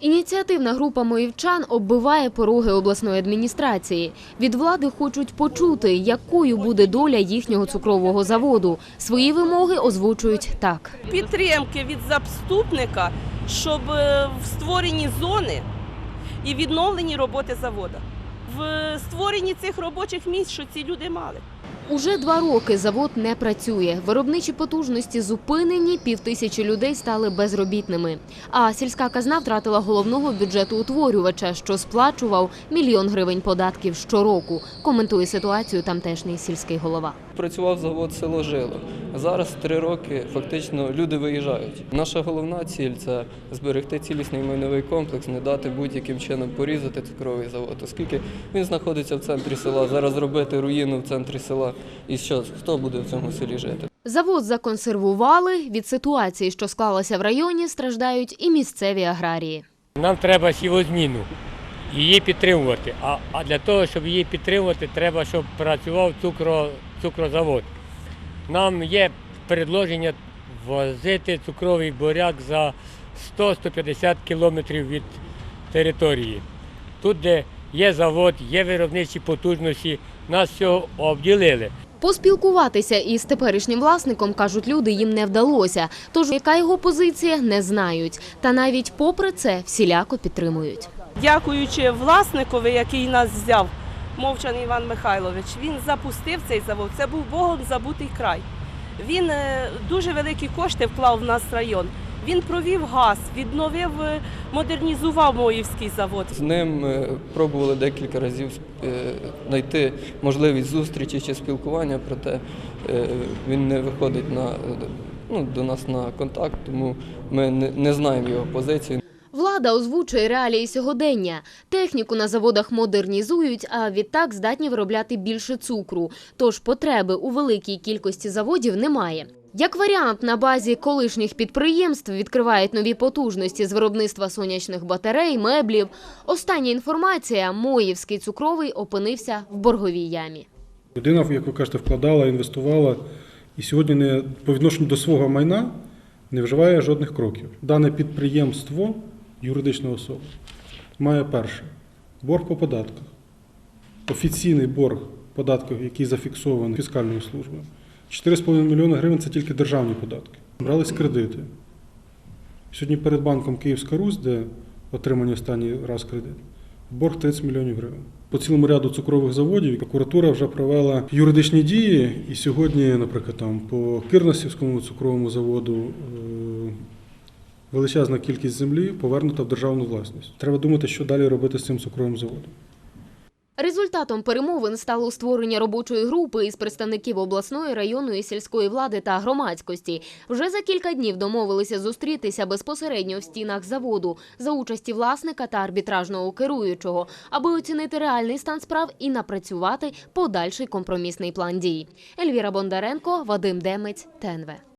Ініціативна група моївчан оббиває пороги обласної адміністрації. Від влади хочуть почути, якою буде доля їхнього цукрового заводу. Свої вимоги озвучують так. підтримки від заступника, щоб е, в створенні зони і відновленні роботи заводу. В створенні цих робочих місць, що ці люди мали. Уже два роки завод не працює. Виробничі потужності зупинені, півтисячі людей стали безробітними. А сільська казна втратила головного бюджету утворювача, що сплачував мільйон гривень податків щороку. Коментує ситуацію тамтешній сільський голова. Працював завод село Жило. Зараз три роки фактично люди виїжджають. Наша головна ціль це зберегти цілісний майновий комплекс, не дати будь-яким чином порізати цукровий завод, оскільки він знаходиться в центрі села. Зараз робити руїну в центрі села. І що хто буде в цьому селі жити? Завод законсервували. Від ситуації, що склалася в районі, страждають і місцеві аграрії. Нам треба сівозміну, її підтримувати. А, а для того, щоб її підтримувати, треба, щоб працював цукро, цукрозавод. Нам є предложення возити цукровий буряк за 100-150 кілометрів від території. Тут, де є завод, є виробничі потужності, нас всього обділили. Поспілкуватися із теперішнім власником, кажуть люди, їм не вдалося. Тож яка його позиція, не знають. Та навіть попри це всіляко підтримують. Дякуючи власникові, який нас взяв, Мовчан Іван Михайлович, він запустив цей завод. Це був Богом забутий край. Він е, дуже великі кошти вклав в нас район. Він провів газ, відновив, е, модернізував Моївський завод. З ним е, пробували декілька разів е, знайти можливість зустрічі чи спілкування, проте він не виходить на, ну, до нас на контакт, тому ми не знаємо його позиції. Влада озвучує реалії сьогодення. Техніку на заводах модернізують, а відтак здатні виробляти більше цукру. Тож потреби у великій кількості заводів немає. Як варіант, на базі колишніх підприємств відкривають нові потужності з виробництва сонячних батарей, меблів. Остання інформація: Моївський цукровий опинився в борговій ямі. Людина, як ви кажете, вкладала, інвестувала і сьогодні не по відношенню до свого майна не вживає жодних кроків. Дане підприємство, юридична особа, має перше борг по податках, офіційний борг податків, який зафіксований фіскальною службою. 4,5 мільйони гривень це тільки державні податки. Брались кредити. Сьогодні перед банком Київська Русь, де отримані останній раз кредит, борг 30 мільйонів гривень. По цілому ряду цукрових заводів прокуратура вже провела юридичні дії, і сьогодні, наприклад, там по Кирносівському цукровому заводу е, величезна кількість землі повернута в державну власність. Треба думати, що далі робити з цим цукровим заводом. Результатом перемовин стало створення робочої групи із представників обласної, районної, сільської влади та громадськості. Вже за кілька днів домовилися зустрітися безпосередньо в стінах заводу за участі власника та арбітражного керуючого, аби оцінити реальний стан справ і напрацювати подальший компромісний план дій. Ельвіра Бондаренко, Вадим Демець, ТНВ.